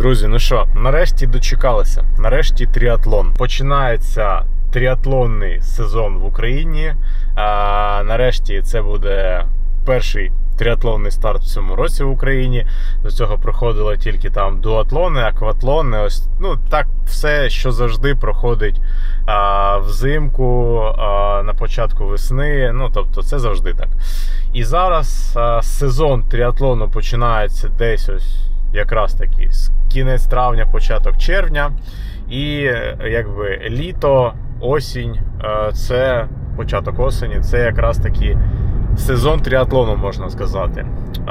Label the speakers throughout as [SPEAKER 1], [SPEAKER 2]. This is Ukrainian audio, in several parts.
[SPEAKER 1] Друзі, ну що, нарешті дочекалися. Нарешті тріатлон. Починається тріатлонний сезон в Україні. А, нарешті це буде перший тріатлонний старт в цьому році в Україні. До цього проходило тільки там дуатлони, акватлони. Ось ну так все, що завжди проходить а, взимку, а, на початку весни. Ну тобто, це завжди так. І зараз а, сезон тріатлону починається десь ось якраз таки кінець травня, початок червня. І якби літо, осінь, е, це початок осені, це якраз таки сезон тріатлону, можна сказати. Е,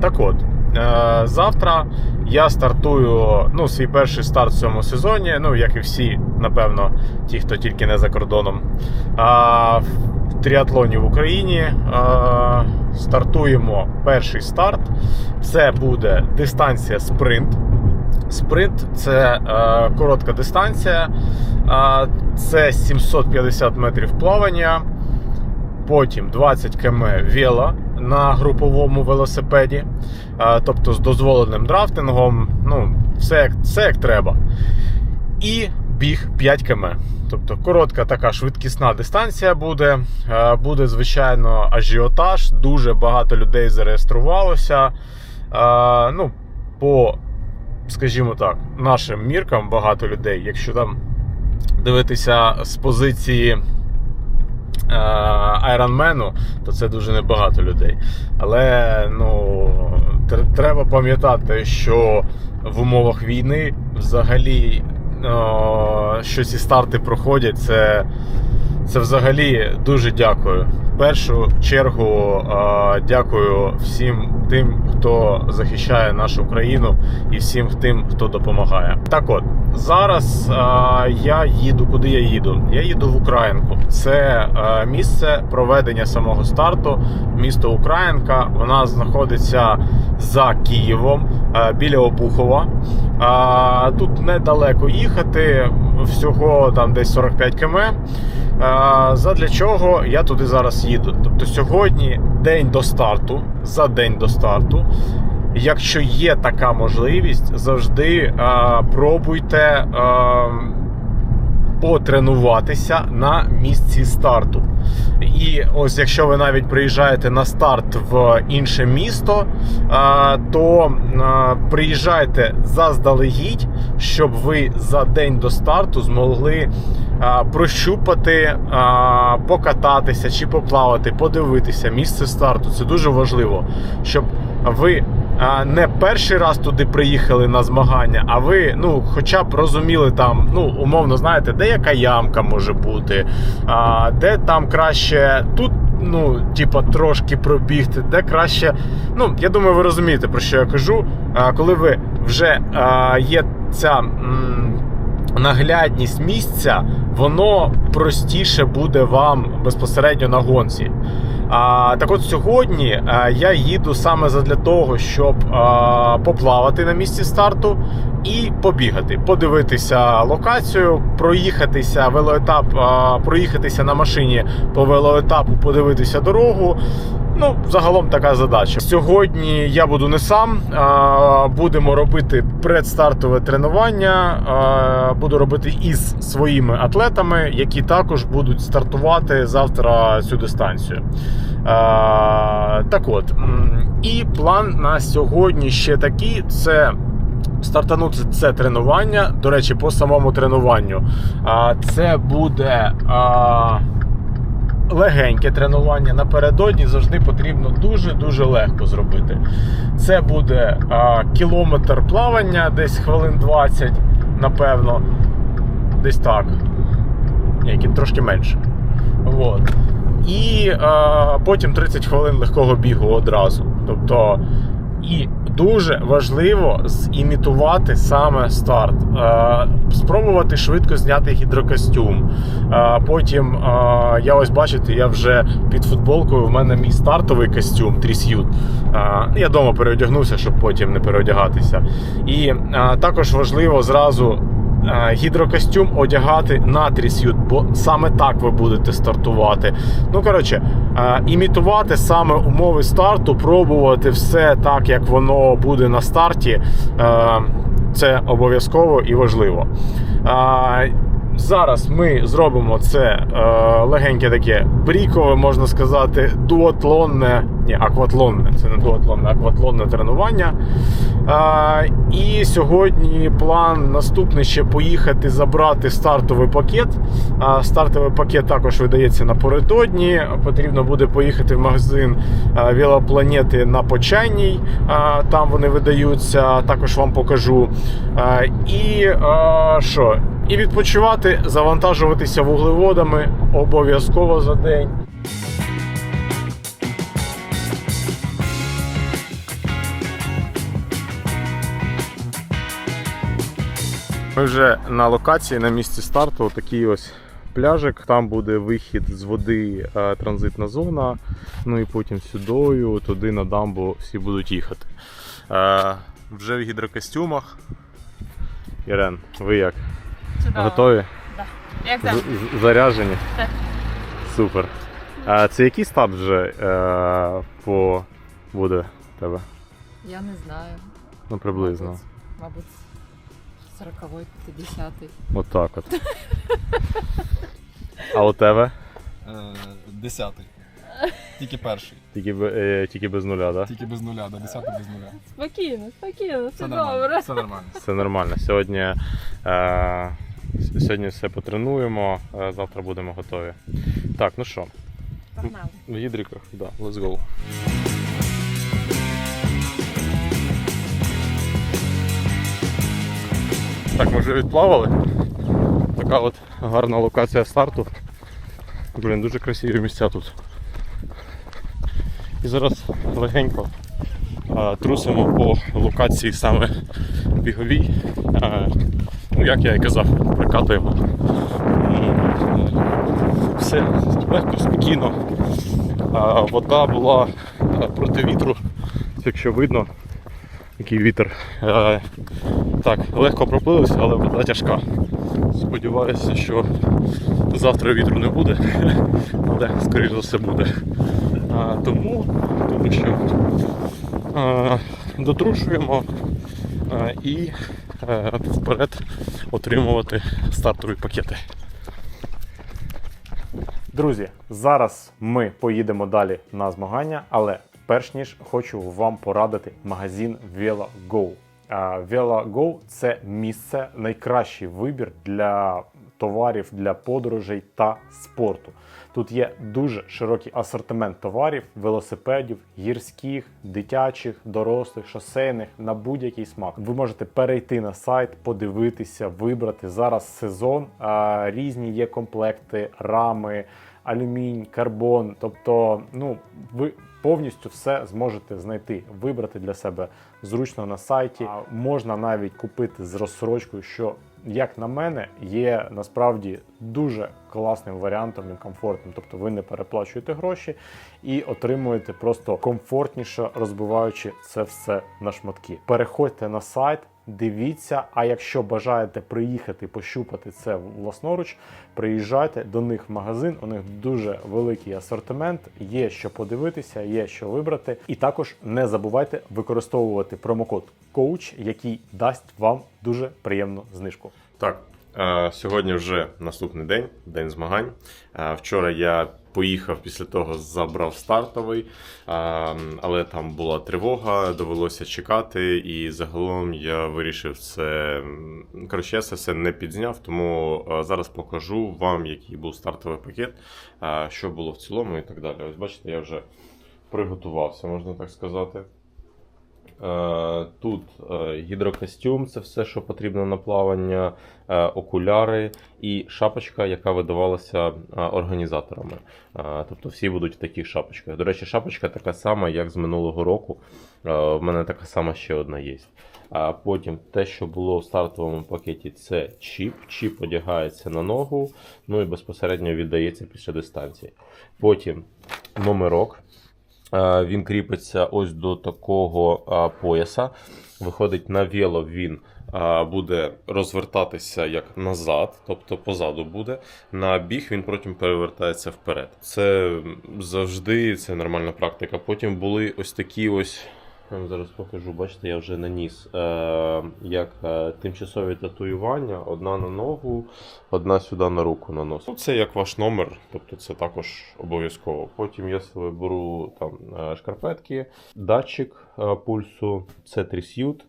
[SPEAKER 1] Так от, е, завтра я стартую ну, свій перший старт в цьому сезоні, ну, як і всі, напевно, ті, хто тільки не за кордоном. А, тріатлоні в Україні е, стартуємо перший старт. Це буде дистанція спринт. Спринт це е, коротка дистанція, е, це 750 метрів плавання, потім 20 км вело на груповому велосипеді, тобто з дозволеним драфтингом. Ну, все як, все як треба. І біг 5 км. Тобто коротка така швидкісна дистанція буде. Е, Буде, звичайно, ажіотаж. Дуже багато людей зареєструвалося. Е, Ну, по скажімо так, нашим міркам багато людей, якщо там дивитися з позиції е, Айронмену, то це дуже небагато людей. Але ну, треба пам'ятати, що в умовах війни взагалі, що ці старти проходять, це, це взагалі дуже дякую. Першу чергу дякую всім тим, хто захищає нашу країну, і всім тим, хто допомагає. Так от зараз я їду. Куди я їду? Я їду в Українку. Це місце проведення самого старту. Місто Українка. Вона знаходиться за Києвом біля Обухова. Тут недалеко їхати, всього там десь 45 км. Е, Задля чого я туди зараз їду? Тобто сьогодні день до старту, за день до старту. Якщо є така можливість, завжди а, пробуйте е, потренуватися на місці старту. І ось якщо ви навіть приїжджаєте на старт в інше місто, е, то е, приїжджайте заздалегідь, щоб ви за день до старту змогли е, прощупати, покататися чи поплавати, подивитися місце старту. Це дуже важливо, щоб ви не перший раз туди приїхали на змагання, а ви, ну, хоча б розуміли там, ну, умовно, знаєте, де яка ямка може бути, а, де там краще тут. Ну, типа, трошки пробігти, де краще. Ну, я думаю, ви розумієте, про що я кажу. А, коли ви вже а, є ця м, наглядність місця, воно простіше буде вам безпосередньо на гонці. А, так от сьогодні а, я їду саме задля того, щоб а, поплавати на місці старту і побігати, подивитися локацію, проїхатися велоетап, а, проїхатися на машині по велоетапу, подивитися дорогу. Ну, загалом така задача. Сьогодні я буду не сам. Будемо робити предстартове тренування. Буду робити із своїми атлетами, які також будуть стартувати завтра цю дистанцію. Так от, і план на сьогодні ще такий: це. Стартанути це тренування. До речі, по самому тренуванню. А, Це буде. Легеньке тренування напередодні завжди потрібно дуже-дуже легко зробити. Це буде а, кілометр плавання, десь хвилин 20, напевно. Десь так. Ні, трошки менше. От. І а, потім 30 хвилин легкого бігу одразу. Тобто. І дуже важливо зімітувати саме старт, Е, спробувати швидко зняти гідрокостюм. Е, Потім е, я ось бачите, я вже під футболкою. В мене мій стартовий костюм тріс'ют. Я вдома переодягнувся, щоб потім не переодягатися. І також важливо зразу. Е, Гідрокостюм одягати на тріс'ют, бо саме так ви будете стартувати. Ну, коротше, е, імітувати саме умови старту, пробувати все так, як воно буде на старті. Е, Це обов'язково і важливо. Зараз ми зробимо це легеньке таке брікове, можна сказати, дуатлонне, ні, акватлонне, це не дуатлонне, акватлонне тренування. А, і сьогодні план наступний ще поїхати забрати стартовий пакет. А, стартовий пакет також видається напередодні. Потрібно буде поїхати в магазин а, Велопланети на Почайній. А, там вони видаються, також вам покажу. А, і а, що? І відпочивати, завантажуватися вуглеводами обов'язково за день. Ми вже на локації на місці старту. Такий ось пляжик. Там буде вихід з води, е, транзитна зона. Ну і потім сюдою, туди на дамбу всі будуть їхати. Е, вже в гідрокостюмах. Ірен, ви як?
[SPEAKER 2] Чудово.
[SPEAKER 1] Готові?
[SPEAKER 2] Да. Як завжди.
[SPEAKER 1] з-
[SPEAKER 2] Так.
[SPEAKER 1] Супер. А це який старт вже е, по буде тебе?
[SPEAKER 2] Я не знаю.
[SPEAKER 1] Ну приблизно.
[SPEAKER 2] Мабуть, мабуть 40-й, 50-й.
[SPEAKER 1] От так от. А у тебе?
[SPEAKER 3] Е, Десятий. Тільки перший.
[SPEAKER 1] Тільки, бе- е, тільки без нуля, так? Да?
[SPEAKER 3] Тільки без нуля, да, десятий без нуля.
[SPEAKER 2] Спокійно, спокійно, все
[SPEAKER 3] Все
[SPEAKER 2] добре.
[SPEAKER 3] нормально. Все нормально.
[SPEAKER 1] Все нормально. Сьогодні, е, с- сьогодні все потренуємо, е, завтра будемо готові. Так, ну що,
[SPEAKER 2] Погнали.
[SPEAKER 1] в гідриках, да, let's go. Так, ми вже відплавали. Така от гарна локація старту. Блін, дуже красиві місця тут. І зараз легенько а, трусимо по локації саме біговій. А, ну, як я і казав, прикатуємо. Все легко, спокійно. А, вода була проти вітру, якщо видно, який вітер. А, так, легко проплилися, але вода тяжка. Сподіваюся, що завтра вітру не буде, але скоріш за все буде. А, тому, тому що а, дотрушуємо а, і а, вперед отримувати стартові пакети. Друзі, зараз ми поїдемо далі на змагання, але перш ніж хочу вам порадити магазин VeloGo. VeloGo – це місце, найкращий вибір для товарів для подорожей та спорту. Тут є дуже широкий асортимент товарів, велосипедів, гірських, дитячих, дорослих, шосейних на будь-який смак. Ви можете перейти на сайт, подивитися, вибрати зараз сезон. Різні є комплекти, рами, алюмінь, карбон. Тобто, ну ви повністю все зможете знайти, вибрати для себе зручно на сайті. А можна навіть купити з розсрочкою, що як на мене, є насправді дуже класним варіантом і комфортним. Тобто ви не переплачуєте гроші і отримуєте просто комфортніше, розбиваючи це все на шматки. Переходьте на сайт. Дивіться, а якщо бажаєте приїхати пощупати це власноруч, приїжджайте до них в магазин. У них дуже великий асортимент, є що подивитися, є що вибрати. І також не забувайте використовувати промокод COACH, який дасть вам дуже приємну знижку. Так, е, сьогодні вже наступний день, день змагань. Е, Вчора я поїхав після того, забрав стартовий, але там була тривога, довелося чекати, і загалом я вирішив це. Коротше, я це все не підзняв, тому зараз покажу вам, який був стартовий пакет, що було в цілому і так далі. Ось бачите, я вже приготувався, можна так сказати. Е, Тут е, гідрокостюм, це все, що потрібно на плавання, е, окуляри і шапочка, яка видавалася організаторами. Тобто всі будуть в таких шапочках. До речі, шапочка така сама, як з минулого року. В мене така сама ще одна є. А потім те, що було в стартовому пакеті, це чіп. Чіп одягається на ногу, ну і безпосередньо віддається після дистанції. Потім номерок. Е, Він кріпиться ось до такого е, пояса. Виходить на вело, він е, буде розвертатися як назад, тобто позаду буде. На біг він потім перевертається вперед. Це завжди це нормальна практика. Потім були ось такі ось
[SPEAKER 4] вам зараз покажу. Бачите, я вже наніс е, як е, тимчасові татуювання, одна на ногу, одна сюди на руку наносить. Ну, це як ваш номер, тобто це також обов'язково. Потім я себе беру там е, шкарпетки, датчик е, пульсу, це тріс'ют,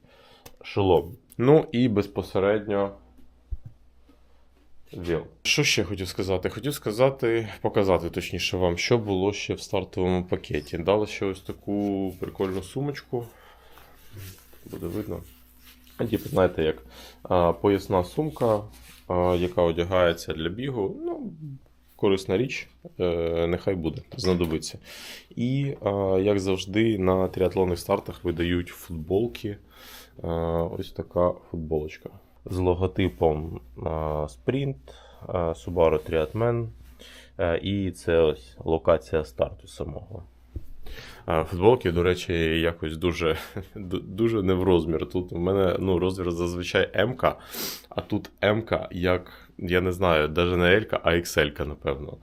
[SPEAKER 4] шолом. Ну і безпосередньо ВІЛ. Що ще хотів сказати? Хотів сказати, показати точніше вам, що було ще в стартовому пакеті. Дали ще ось таку прикольну сумочку. Буде видно. Типу, знаєте, як поясна сумка, яка одягається для бігу. Ну, корисна річ, е, нехай буде, знадобиться. І, як завжди, на тріатлонних стартах видають футболки. Ось така футболочка з логотипом Sprint, Subaru Triatman. І це ось локація старту самого. Футболки, до речі, якось дуже, дуже не в розмір. Тут у мене ну, розмір зазвичай М, а тут М як, я не знаю, навіть не L, а XL, напевно.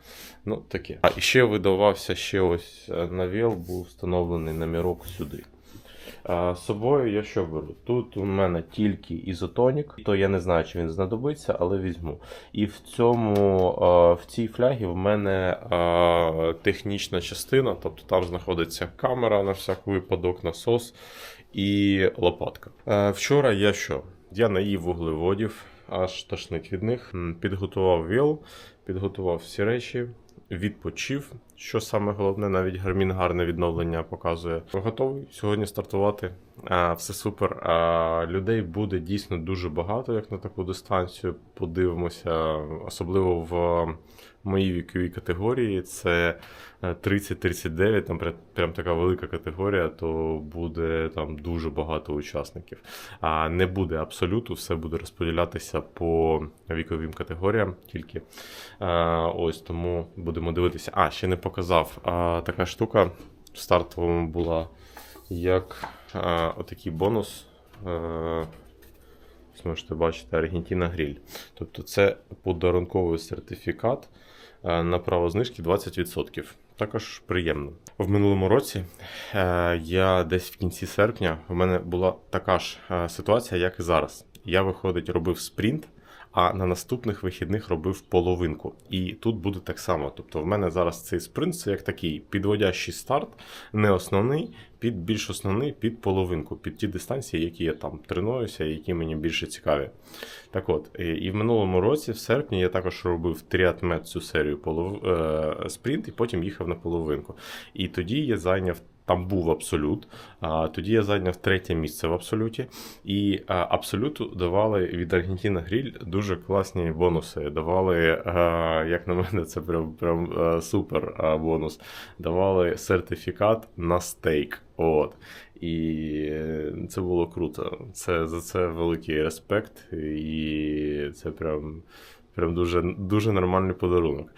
[SPEAKER 4] Ну, таке. А ще видавався ще ось е, навіл, був встановлений номерок сюди. З собою я що беру? Тут у мене тільки ізотонік, то я не знаю, чи він знадобиться, але візьму. І в цьому в цій флягі в мене технічна частина, тобто там знаходиться камера на всяк випадок, насос і лопатка. Вчора я що? Я наїв вуглеводів, аж тошнить від них. Підготував віл, підготував всі речі, відпочив. Що саме головне, навіть гармін гарне відновлення показує. Готовий сьогодні стартувати. А, все супер. А, людей буде дійсно дуже багато, як на таку дистанцію. Подивимося, особливо в моїй віковій категорії. Це е, 30-39, там прям, така велика категорія, то буде там дуже багато учасників. А не буде абсолюту, все буде розподілятися по віковим категоріям тільки. А, ось тому будемо дивитися. А, ще не показав. А, така штука в стартовому була як а, отакий бонус. А, можете бачити Аргентина Гріль. Тобто це подарунковий сертифікат на право знижки 20%. Також приємно. В минулому році е, я десь в кінці серпня у мене була така ж е, ситуація, як і зараз. Я виходить, робив спринт, а на наступних вихідних робив половинку. І тут буде так само. Тобто, в мене зараз цей спринт це як такий підводящий старт, не основний, під більш основний, під половинку, під ті дистанції, які я там тренуюся, які мені більше цікаві. Так от, і- в минулому році, в серпні, я також робив тріатмет цю серію полов... е, спринт, і потім їхав на половинку. І тоді я зайняв. Там був абсолют. А, тоді я зайняв третє місце в абсолюті. І абсолюту давали від Аргентина Гріль дуже класні бонуси. Давали, як на мене, це прям, прям супер бонус. Давали сертифікат на стейк. От. І це було круто. Це за це великий респект, і це прям, прям дуже, дуже нормальний подарунок.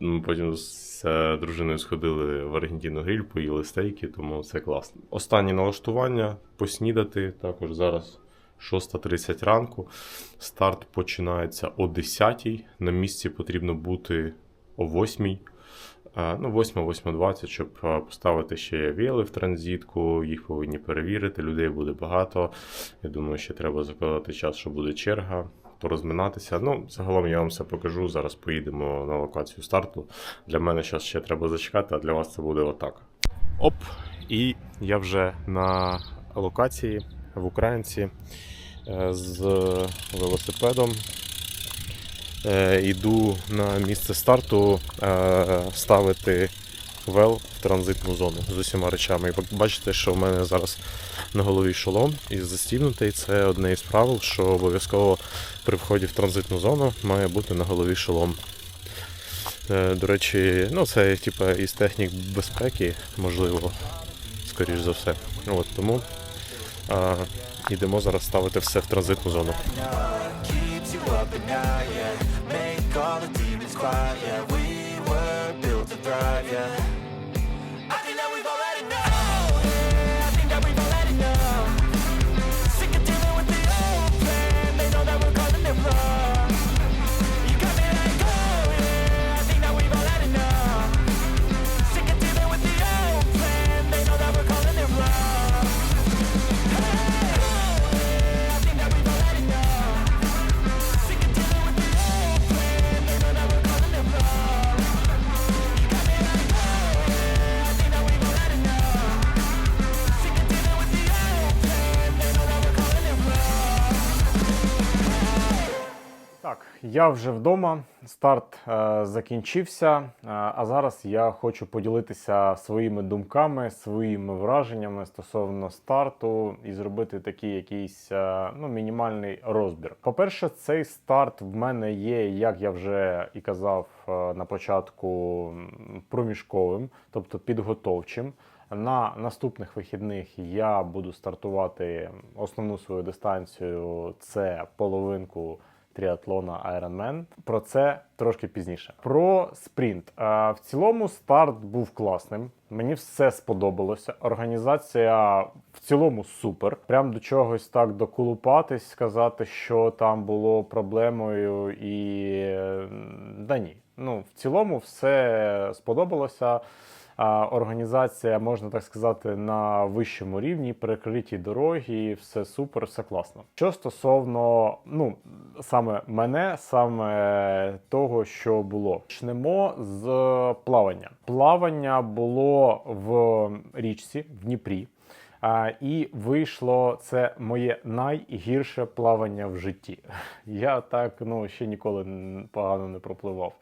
[SPEAKER 4] Ми потім з е, дружиною сходили в Аргентину гриль, поїли стейки, тому це класно. Останнє налаштування поснідати також зараз 6.30 ранку. Старт починається о 10 На місці потрібно бути о 8 Е, Ну, 8-8.20, щоб е, поставити ще віли в транзитку, їх повинні перевірити, людей буде багато. Я думаю, ще треба закладати час, що буде черга, порозминатися. Ну, загалом я вам все покажу. Зараз поїдемо на локацію старту. Для мене зараз ще треба зачекати, а для вас це буде отак. Оп! І я вже на локації в Українці е, з велосипедом. Е, Йду на місце старту е, ставити вел в транзитну зону з усіма речами. І бачите, що в мене зараз на голові шолом і застібнутий. Це одне із правил, що обов'язково при вході в транзитну зону має бути на голові шолом. Е, До речі, ну це типа із технік безпеки, можливо, скоріш за все. От тому а, йдемо зараз ставити все в транзитну зону.
[SPEAKER 5] all the demons quiet, yeah. We were built to thrive, yeah.
[SPEAKER 1] Я вже вдома. Старт е, закінчився. Е, а зараз я хочу поділитися своїми думками, своїми враженнями стосовно старту і зробити такий якийсь е, ну, мінімальний розбір. По-перше, цей старт в мене є, як я вже і казав е, на початку, проміжковим, тобто підготовчим. На наступних вихідних я буду стартувати основну свою дистанцію. Це половинку тріатлона Ironman. Про це трошки пізніше. Про спринт. В цілому старт був класним. Мені все сподобалося. Організація в цілому супер. Прям до чогось так доколупатись, сказати, що там було проблемою, і е, да ні. Ну, в цілому все сподобалося. Організація, можна так сказати, на вищому рівні, перекриті дороги, все супер, все класно. Що стосовно, ну саме мене, саме того, що було, почнемо з плавання. Плавання було в річці в Дніпрі. А, і вийшло це моє найгірше плавання в житті. Я так ну ще ніколи погано не пропливав.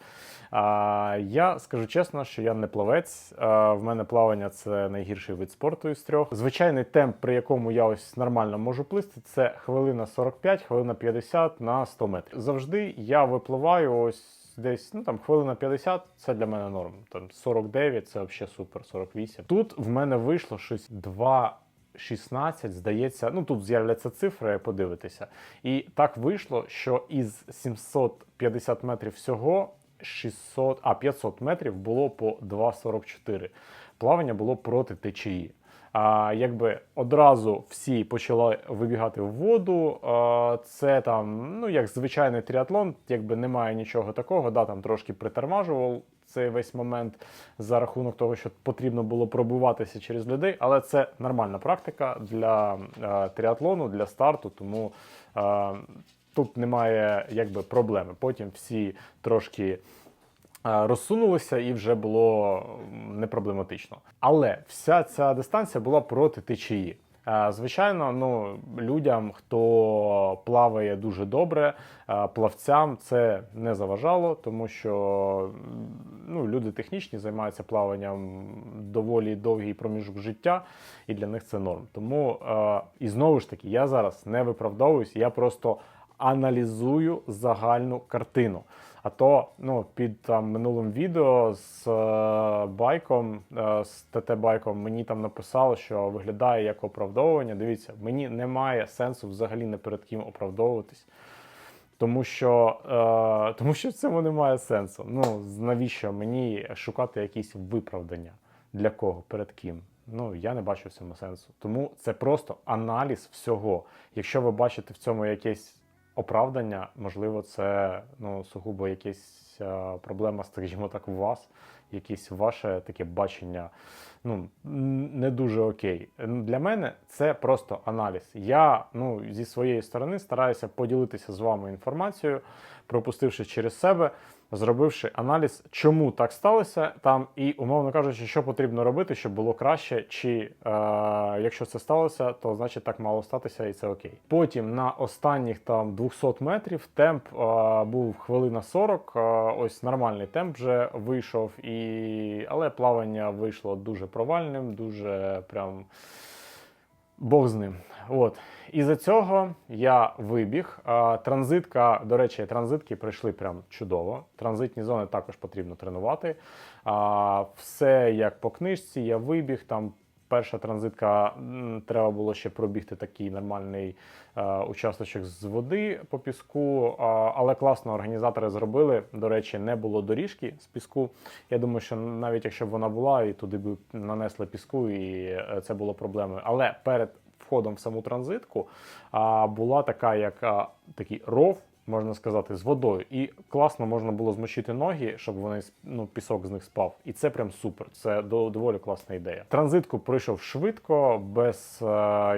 [SPEAKER 1] А, я скажу чесно, що я не плавець. А, в мене плавання це найгірший вид спорту із трьох. Звичайний темп, при якому я ось нормально можу плисти, це хвилина 45, хвилина 50 на 100 метрів. Завжди я випливаю ось. Десь ну там хвилина 50 це для мене норм. Там 49 це взагалі супер, 48. Тут в мене вийшло щось 2,16, здається. Ну тут з'являться цифри, подивитися. І так вийшло, що із 750 метрів всього 600, а 500 метрів було по 2,44. Плавання було проти течії. А якби одразу всі почали вибігати в воду. А, це там, ну як звичайний тріатлон, якби немає нічого такого. Да, там трошки притормажував цей весь момент за рахунок того, що потрібно було пробиватися через людей, але це нормальна практика для е, тріатлону, для старту, тому е, тут немає якби проблеми. Потім всі трошки е, розсунулися і вже було м, не проблематично. Але вся ця дистанція була проти течії. Е, Звичайно, ну людям, хто плаває дуже добре, е, плавцям це не заважало, тому що ну, люди технічні займаються плаванням доволі довгий проміжок життя, і для них це норм. Тому і знову ж таки, я зараз не виправдовуюсь, я просто аналізую загальну картину. А то ну, під там минулим відео з е, байком, е, з ТТ-байком, мені там написали, що виглядає як оправдовування. Дивіться, мені немає сенсу взагалі не перед ким оправдовуватись. Тому що, е, тому що в цьому немає сенсу. Ну, навіщо мені шукати якісь виправдання? Для кого? Перед ким? Ну, я не бачу в цьому сенсу. Тому це просто аналіз всього. Якщо ви бачите в цьому якесь оправдання, можливо, це ну, сугубо якась е, проблема, скажімо так, у вас, якесь ваше таке бачення ну, не дуже окей. Для мене це просто аналіз. Я ну, зі своєї сторони стараюся поділитися з вами інформацією, пропустивши через себе, зробивши аналіз, чому так сталося там, і, умовно кажучи, що потрібно робити, щоб було краще, чи е, якщо це сталося, то значить так мало статися, і це окей. Потім на останніх там 200 метрів темп е, був хвилина 40, е, ось нормальний темп вже вийшов, і... але плавання вийшло дуже провальним, дуже прям. Бог з ним. От. І за цього я вибіг. Транзитка, до речі, транзитки пройшли прям чудово. Транзитні зони також потрібно тренувати. Все як по книжці, я вибіг. Там перша транзитка треба було ще пробігти такий нормальний е, участочок з води по піску. А, але класно організатори зробили. До речі, не було доріжки з піску. Я думаю, що навіть якщо б вона була, і туди б нанесли піску, і е, це було проблемою. Але перед входом в саму транзитку а, була така, як а, такий ров. Можна сказати, з водою, і класно можна було змочити ноги, щоб вони ну, пісок з них спав. І це прям супер. Це до- доволі класна ідея. Транзитку пройшов швидко, без е,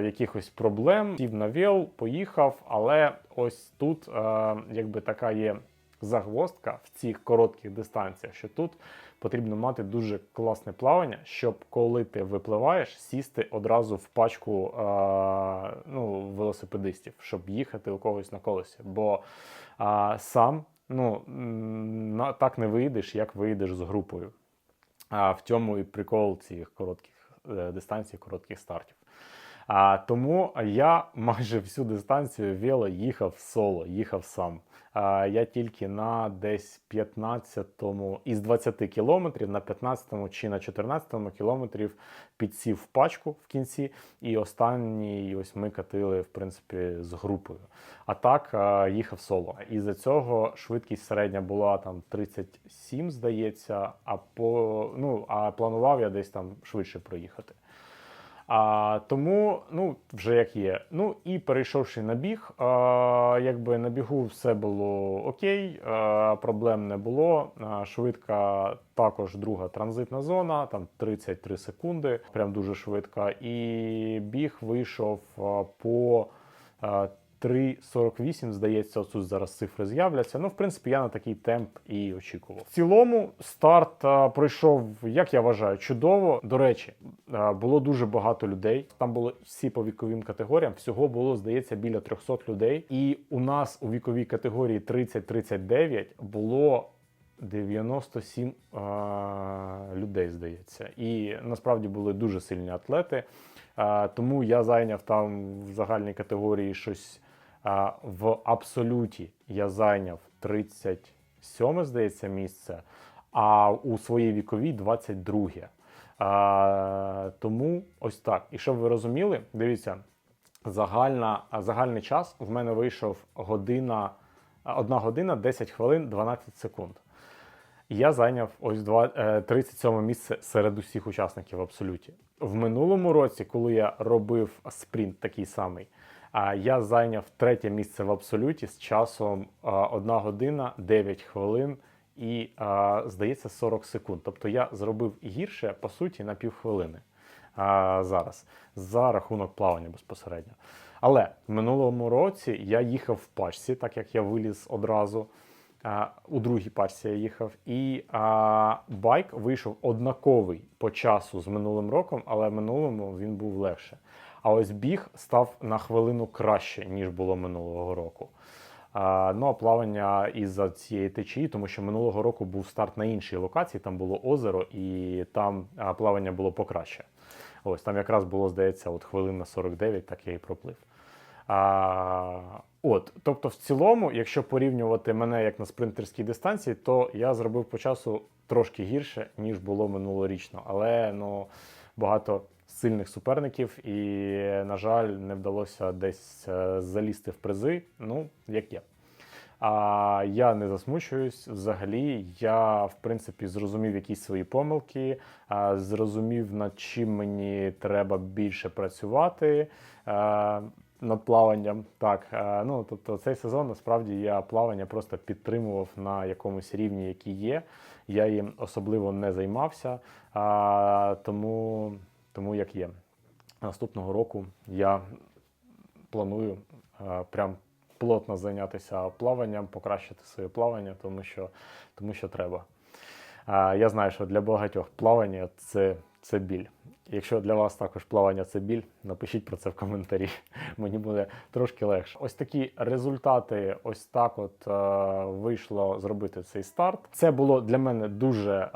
[SPEAKER 1] якихось проблем. Сів на віл, поїхав, але ось тут е, якби така є загвоздка в цих коротких дистанціях, що тут потрібно мати дуже класне плавання, щоб коли ти випливаєш, сісти одразу в пачку а, ну, велосипедистів, щоб їхати у когось на колесі. Бо а, сам ну, на- так не вийдеш, як вийдеш з групою. А в цьому і прикол цих коротких е, дистанцій, коротких стартів. А, тому я майже всю дистанцію вело їхав соло, їхав сам. Я тільки на десь 15-му із 20 кілометрів на 15-му чи на 14-му кілометрів підсів в пачку в кінці, і останній ось ми катили в принципі з групою. А так їхав соло. І за цього швидкість середня була там 37, здається, а по ну а планував я десь там швидше проїхати. А, тому, ну, вже як є. Ну і перейшовши на біг, а, якби на бігу все було окей, а, проблем не було. А, швидка також друга транзитна зона, там 33 секунди, прям дуже швидка. І біг вийшов по 3.48, здається, ось зараз цифри з'являться. Ну, в принципі, я на такий темп і очікував. В цілому старт а, пройшов, як я вважаю, чудово. До речі, а, було дуже багато людей. Там було всі по віковим категоріям. Всього було, здається, біля 300 людей. І у нас у віковій категорії 30-39 було 97 а, людей, здається. І насправді були дуже сильні атлети. А, тому я зайняв там в загальній категорії щось в абсолюті. Я зайняв 37, здається, місце, а у своїй віковій 22. А, тому ось так. І щоб ви розуміли, дивіться, загальна, загальний час в мене вийшов година, 1 година 10 хвилин 12 секунд. Я зайняв ось два- е, 37 місце серед усіх учасників в абсолюті. В минулому році, коли я робив спринт такий самий, я зайняв третє місце в абсолюті з часом 1 година 9 хвилин і, здається, 40 секунд. Тобто я зробив гірше, по суті, на півхвилини зараз за рахунок плавання безпосередньо. Але в минулому році я їхав в пачці, так як я виліз одразу. У другій пачці я їхав, і а, байк вийшов однаковий по часу з минулим роком, але в минулому він був легше. А ось біг став на хвилину краще, ніж було минулого року. Ну а плавання із-за цієї течії, тому що минулого року був старт на іншій локації, там було озеро, і там плавання було покраще. Ось там якраз було, здається, от хвилина 49, так я і проплив. А, от, тобто, в цілому, якщо порівнювати мене як на спринтерській дистанції, то я зробив по часу трошки гірше, ніж було минулорічно. Але ну, багато сильних суперників, і, на жаль, не вдалося десь е, залізти в призи. Ну, як є. А я не засмучуюсь. Взагалі, я в принципі зрозумів якісь свої помилки, зрозумів, над чим мені треба більше працювати. Над плаванням, так ну тобто цей сезон насправді я плавання просто підтримував на якомусь рівні, який є. Я їм особливо не займався, тому, тому як є. Наступного року я планую е, прям плотно зайнятися плаванням, покращити своє плавання, тому що, тому що треба. Е, Я знаю, що для багатьох плавання це, це біль. Якщо для вас також плавання це біль, напишіть про це в коментарі. Мені буде трошки легше. Ось такі результати, ось так от е, вийшло зробити цей старт. Це було для мене дуже е,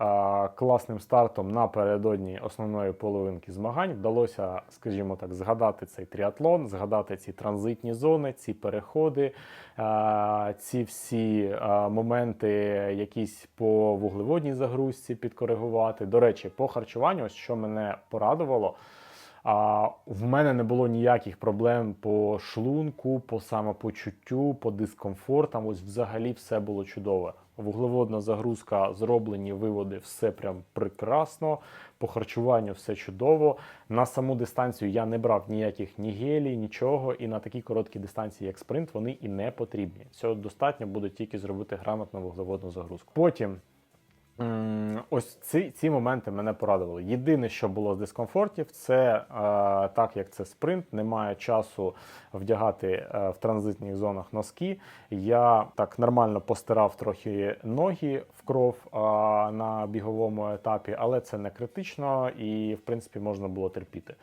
[SPEAKER 1] класним стартом напередодні основної половинки змагань. Вдалося, скажімо так, згадати цей тріатлон, згадати ці транзитні зони, ці переходи, е, ці всі е, моменти, якісь по вуглеводній загрузці підкоригувати. До речі, по харчуванню, ось що мене порадувало. А в мене не було ніяких проблем по шлунку, по самопочуттю, по дискомфортам. Ось взагалі все було чудово. Вуглеводна загрузка, зроблені виводи, все прям прекрасно. По харчуванню все чудово. На саму дистанцію я не брав ніяких ні гелій, нічого. І на такій короткій дистанції, як спринт, вони і не потрібні. Цього достатньо буде тільки зробити грамотну вуглеводну загрузку. Потім Ось ці, ці моменти мене порадували. Єдине, що було з дискомфортів, це е, так як це спринт, немає часу вдягати е, в транзитних зонах носки. Я так нормально постирав трохи ноги в кров е, на біговому етапі, але це не критично і, в принципі, можна було терпіти,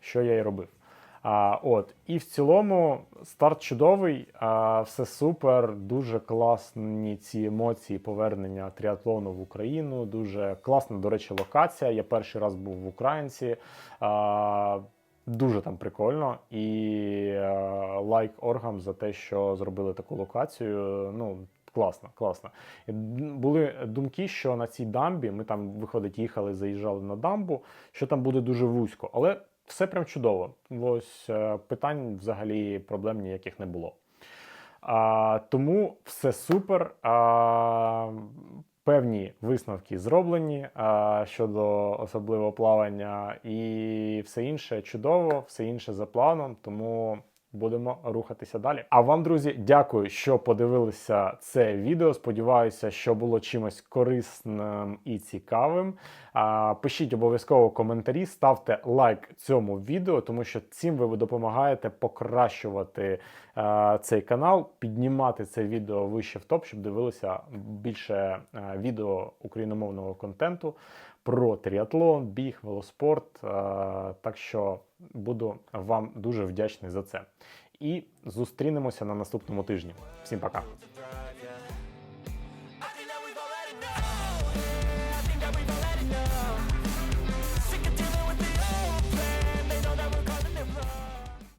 [SPEAKER 1] що я і робив. А, от, і в цілому старт чудовий, а, все супер, дуже класні ці емоції повернення тріатлону в Україну. Дуже класна, до речі, локація. Я перший раз був в Українці. А, дуже там прикольно. І а, лайк оргам за те, що зробили таку локацію. Ну, класно, класно. Були думки, що на цій дамбі ми там, виходить, їхали, заїжджали на дамбу, що там буде дуже вузько. Але все прям чудово. Ось е, питань взагалі проблем ніяких не було. А, тому все супер. А, певні висновки зроблені а, щодо особливо плавання, і все інше чудово, все інше за планом. Тому будемо рухатися далі. А вам, друзі, дякую, що подивилися це відео. Сподіваюся, що було чимось корисним і цікавим. Пишіть обов'язково коментарі, ставте лайк цьому відео, тому що цим ви допомагаєте покращувати е, цей канал, піднімати це відео вище в топ, щоб дивилися більше е, відео україномовного контенту про тріатлон, біг, велоспорт. Е, так що буду вам дуже вдячний за це. І зустрінемося на наступному тижні. Всім пока.